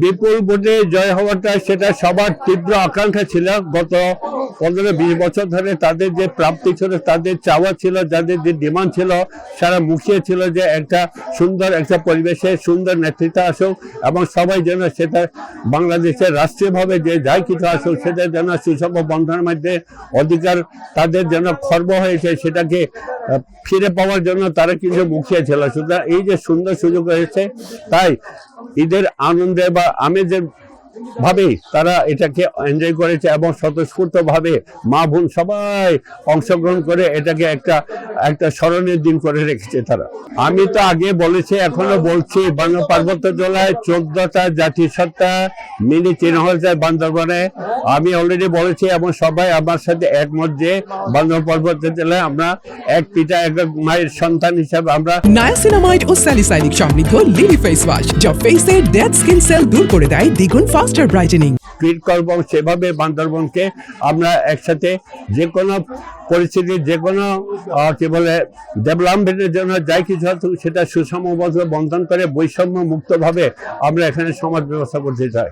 বিপুল ভোটে জয় হওয়াটা সেটা সবার তীব্র আকাঙ্ক্ষা ছিল গত পনেরো বিশ বছর ধরে তাদের যে প্রাপ্তি ছিল, তাদের চাওয়া ছিল, যাদের যে ডিমান্ড ছিল, সারা মুখিয়ে ছিল যে একটা সুন্দর একটা পরিবেশে সুন্দর নেতৃত্ব আসুক এবং সবাই যেন সেটা বাংলাদেশের রাষ্ট্রীয়ভাবে যে যাই কিছু আসুক, সেটা যেন সুষম বন্ধনের মধ্যে অধিকার তাদের যেন খর্ব হয়েছে সেটাকে ফিরে পাওয়ার জন্য তারা কিন্তু মুখিয়ে ছিল। সুতরাং এই যে সুন্দর সুযোগ হয়েছে তাই ঈদের আনন্দে বা আমেজের ভাবে তারা এটাকে এনজয় করেছে এবং স্বতঃস্ফূর্ত ভাবে মা বোন সবাই অংশগ্রহণ করে এটাকে একটা একটা স্মরণের দিন করে রেখেছে তারা। আমি তো আগে বলেছি, এখনও বলছি, বাংলা পার্বত্য জেলায় চোদ্দটা জাতিসত্তা মিনি চিহ্ন বান্দরবনে। আমি অলরেডি বলেছি এবং সবাই আমার সাথে একমত যে বান্দর পার্বত্য জেলায় আমরা এক পিতা, এক মায়ের সন্তান হিসাবে আমরা নায়াসিনামাইড ও স্যালিসাইনিক সমৃদ্ধ লিলি ফেস ওয়াশ যা ফেসের ডেড স্কিন সেল দূর করে দেয় দ্বিগুণ ফাস্টার ব্রাইটেনিং। ট্রিট করব সেভাবে বান্দরবনকে আমরা একসাথে যে কোনো পরিস্থিতি, যে কোনো কি বলে, ডেভেলপমেন্টের জন্য যাই কিছু সেটা সুষমবদ্ধ বন্ধন করে বৈষম্য মুক্তভাবে আমরা এখানে সমাজ ব্যবস্থা করতে চাই